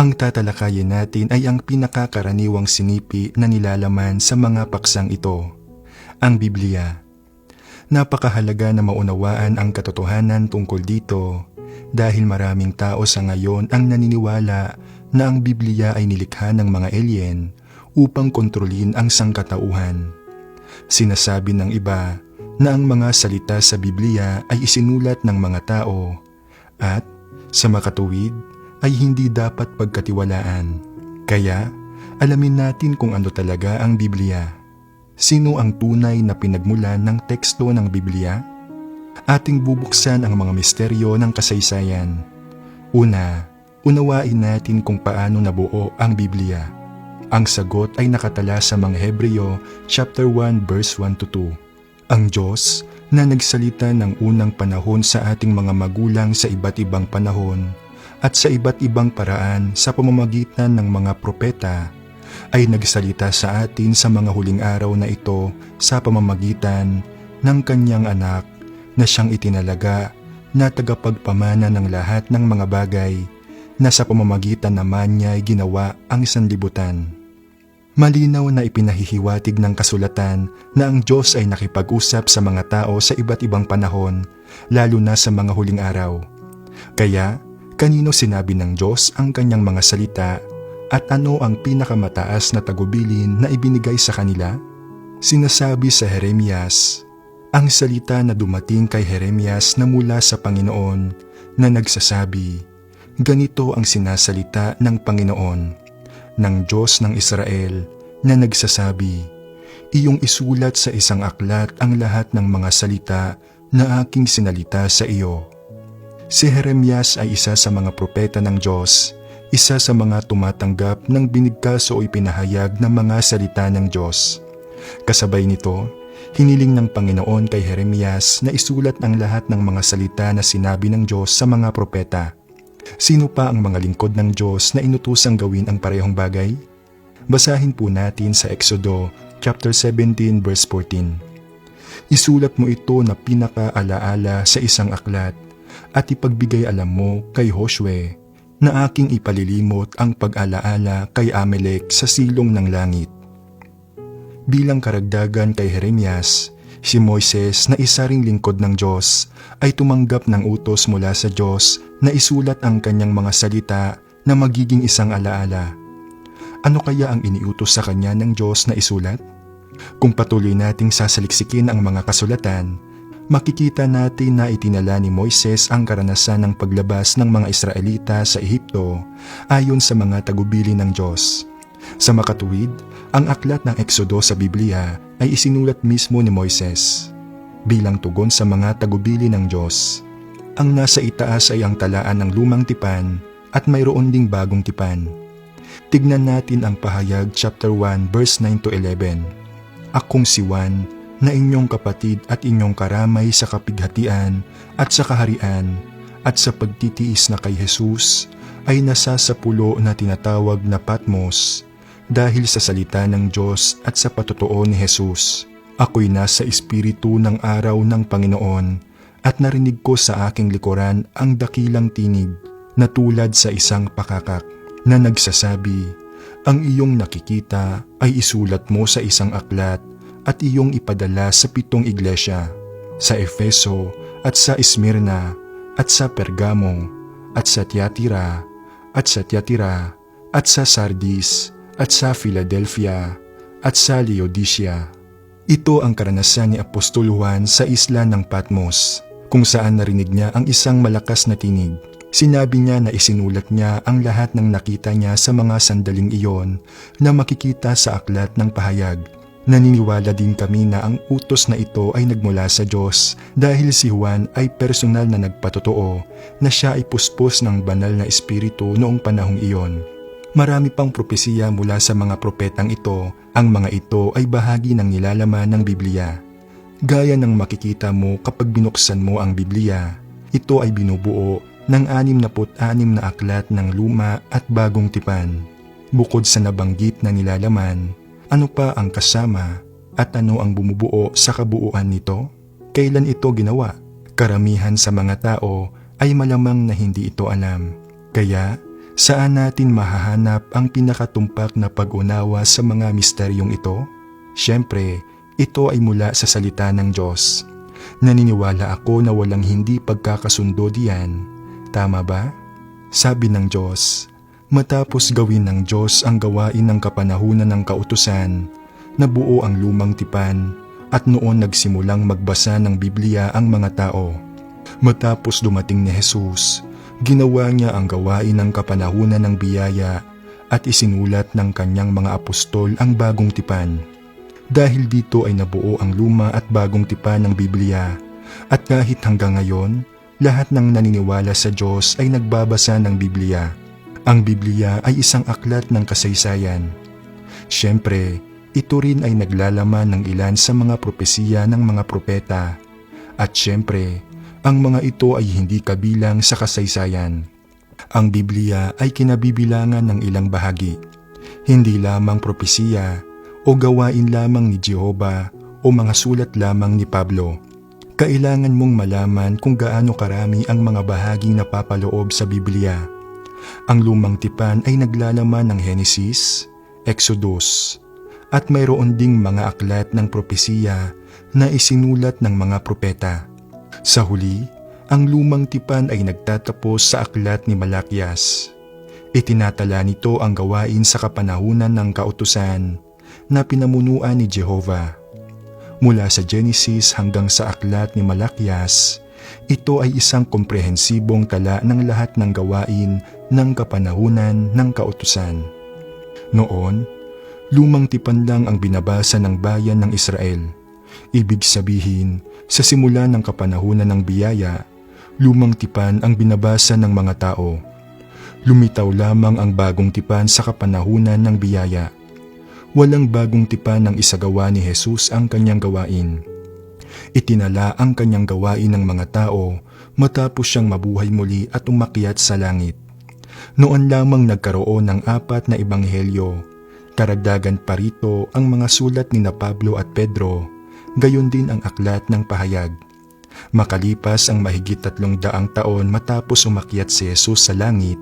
Ang tatalakayin natin ay ang pinakakaraniwang sinipi na nilalaman sa mga paksang ito, ang Biblia. Napakahalaga na maunawaan ang katotohanan tungkol dito dahil maraming tao sa ngayon ang naniniwala na ang Biblia ay nilikha ng mga alien upang kontrolin ang sangkatauhan. Sinasabi ng iba na ang mga salita sa Biblia ay isinulat ng mga tao at sa makatuwid ay hindi dapat pagkatiwalaan. Kaya, alamin natin kung ano talaga ang Biblia. Sino ang tunay na pinagmulan ng teksto ng Biblia? Ating bubuksan ang mga misteryo ng kasaysayan. Una, unawain natin kung paano nabuo ang Biblia. Ang sagot ay nakatala sa mga Hebreo chapter 1 verse 1 to 2. Ang Diyos na nagsalita ng unang panahon sa ating mga magulang sa iba't ibang panahon at sa iba't ibang paraan sa pamamagitan ng mga propeta ay nagsalita sa atin sa mga huling araw na ito sa pamamagitan ng kanyang anak na siyang itinalaga na tagapagpamana ng lahat ng mga bagay na sa pamamagitan naman niya ay ginawa ang sanlibutan. Malinaw na ipinahihiwatig ng kasulatan na ang Diyos ay nakipag-usap sa mga tao sa iba't ibang panahon, lalo na sa mga huling araw. Kaya, kanino sinabi ng Diyos ang kanyang mga salita at ano ang pinakamataas na tagubilin na ibinigay sa kanila? Sinasabi sa Jeremias, ang salita na dumating kay Jeremias na mula sa Panginoon na nagsasabi, Ganito ang sinasalita ng Panginoon, ng Diyos ng Israel, na nagsasabi, Iyong isulat sa isang aklat ang lahat ng mga salita na aking sinalita sa iyo. Si Jeremias ay isa sa mga propeta ng Diyos, isa sa mga tumatanggap ng binigkas o ipinahayag ng mga salita ng Diyos. Kasabay nito, hiniling ng Panginoon kay Jeremias na isulat ang lahat ng mga salita na sinabi ng Diyos sa mga propeta. Sino pa ang mga lingkod ng Diyos na inutusang gawin ang parehong bagay? Basahin po natin sa Exodo chapter 17 verse 14. Isulat mo ito na pinakaalaala sa isang aklat at ipagbigay alam mo kay Joshua na aking ipalilimot ang pag-alaala kay Amalek sa silong ng langit. Bilang karagdagan kay Jeremias, si Moises na isa ring lingkod ng Diyos ay tumanggap ng utos mula sa Diyos na isulat ang kanyang mga salita na magiging isang alaala. Ano kaya ang iniutos sa kanya ng Diyos na isulat? Kung patuloy nating sasaliksikin ang mga kasulatan, makikita natin na itinala ni Moises ang karanasan ng paglabas ng mga Israelita sa Ehipto ayon sa mga tagubili ng Diyos. Sa makatuwid, ang aklat ng Exodo sa Biblia ay isinulat mismo ni Moises bilang tugon sa mga tagubili ng Diyos. Ang nasa itaas ay ang talaan ng lumang tipan at mayroon ding bagong tipan. Tignan natin ang pahayag chapter 1 verse 9 to 11. Akong si Juan na inyong kapatid at inyong karamay sa kapighatian at sa kaharian at sa pagtitiis na kay Jesus ay nasa sa pulo na tinatawag na Patmos dahil sa salita ng Diyos at sa patotoo ni Jesus. Ako'y nasa espiritu ng araw ng Panginoon at narinig ko sa aking likuran ang dakilang tinig na tulad sa isang pakakak na nagsasabi, Ang iyong nakikita ay isulat mo sa isang aklat at iyong ipadala sa pitong iglesia, sa Efeso at sa Esmirna at sa Pergamo at sa Tiatira at sa Tiatira at sa Sardis at sa Philadelphia at sa Laodicea. Ito ang karanasan ni Apostol Juan sa isla ng Patmos, kung saan narinig niya ang isang malakas na tinig. Sinabi niya na isinulat niya ang lahat ng nakita niya sa mga sandaling iyon na makikita sa aklat ng pahayag. Naniniwala din kami na ang utos na ito ay nagmula sa Diyos dahil si Juan ay personal na nagpatotoo na siya ay puspos ng banal na espiritu noong panahong iyon. Marami pang propesiya mula sa mga propetang ito, ang mga ito ay bahagi ng nilalaman ng Biblia. Gaya ng makikita mo kapag binuksan mo ang Biblia, ito ay binubuo ng 66 na aklat ng luma at bagong tipan. Bukod sa nabanggit na nilalaman, ano pa ang kasama at ano ang bumubuo sa kabuuan nito? Kailan ito ginawa? Karamihan sa mga tao ay malamang na hindi ito alam. Kaya, Saan natin mahahanap ang pinakatumpak na pag-unawa sa mga misteryong ito? Siyempre, ito ay mula sa salita ng Diyos. Naniniwala ako na walang hindi pagkakasundo diyan. Tama ba? Sabi ng Diyos, matapos gawin ng Diyos ang gawain ng kapanahunan ng kautusan, nabuo ang lumang tipan at noon nagsimulang magbasa ng Biblia ang mga tao. Matapos dumating ni Jesus, ginawa niya ang gawain ng kapanahunan ng biyaya at isinulat ng kanyang mga apostol ang bagong tipan. Dahil dito ay nabuo ang luma at bagong tipan ng Biblia at kahit hanggang ngayon, lahat ng naniniwala sa Diyos ay nagbabasa ng Biblia. Ang Biblia ay isang aklat ng kasaysayan. Siyempre, ito rin ay naglalaman ng ilan sa mga propesiya ng mga propeta. At siyempre, ang mga ito ay hindi kabilang sa kasaysayan. Ang Biblia ay kinabibilangan ng ilang bahagi. Hindi lamang propesiya o gawain lamang ni Jehova o mga sulat lamang ni Pablo. Kailangan mong malaman kung gaano karami ang mga bahaging napapaloob sa Biblia. Ang lumang tipan ay naglalaman ng Henesis, Exodus, at mayroon ding mga aklat ng propesiya na isinulat ng mga propeta. Sa huli, ang lumang tipan ay nagtatapos sa aklat ni Malakias. Itinatala nito ang gawain sa kapanahunan ng kautusan na pinamunuan ni Jehovah. Mula sa Genesis hanggang sa aklat ni Malakias, ito ay isang komprehensibong tala ng lahat ng gawain ng kapanahunan ng kautusan. Noon, lumang tipan lang ang binabasa ng bayan ng Israel. Ibig sabihin, sa simula ng kapanahunan ng biyaya, lumang tipan ang binabasa ng mga tao. Lumitaw lamang ang bagong tipan sa kapanahunan ng biyaya walang bagong tipan ng isagawa ni Jesus ang kanyang gawain. Itinala ang kanyang gawain ng mga tao matapos siyang mabuhay muli at umakyat sa langit. Noon lamang nagkaroon ng apat na ebanghelyo. Karagdagan pa rito ang mga sulat ni na Pablo at Pedro, gayon din ang aklat ng pahayag. Makalipas ang mahigit tatlong daang taon matapos umakyat si Jesus sa langit,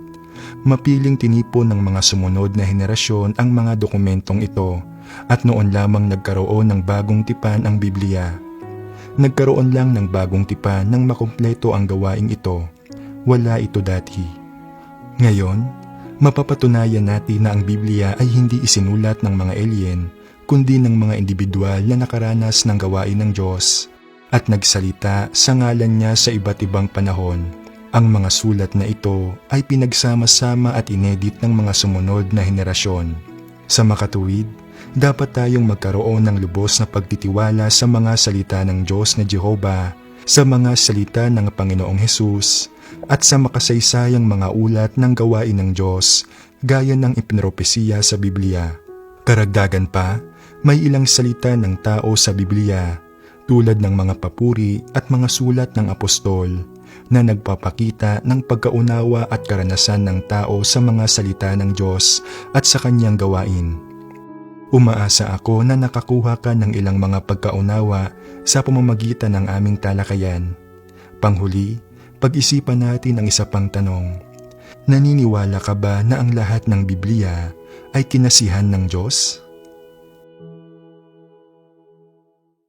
mapiling tinipon ng mga sumunod na henerasyon ang mga dokumentong ito at noon lamang nagkaroon ng bagong tipan ang Biblia. Nagkaroon lang ng bagong tipan nang makumpleto ang gawaing ito. Wala ito dati. Ngayon, mapapatunayan natin na ang Biblia ay hindi isinulat ng mga alien, kundi ng mga individual na nakaranas ng gawain ng Diyos at nagsalita sa ngalan niya sa iba't ibang panahon ang mga sulat na ito ay pinagsama-sama at inedit ng mga sumunod na henerasyon. Sa makatuwid, dapat tayong magkaroon ng lubos na pagtitiwala sa mga salita ng Diyos na Jehova, sa mga salita ng Panginoong Hesus, at sa makasaysayang mga ulat ng gawain ng Diyos gaya ng ipinropesiya sa Biblia. Karagdagan pa, may ilang salita ng tao sa Biblia tulad ng mga papuri at mga sulat ng apostol na nagpapakita ng pagkaunawa at karanasan ng tao sa mga salita ng Diyos at sa kanyang gawain. Umaasa ako na nakakuha ka ng ilang mga pagkaunawa sa pamamagitan ng aming talakayan. Panghuli, pag-isipan natin ang isa pang tanong. Naniniwala ka ba na ang lahat ng Biblia ay kinasihan ng Diyos?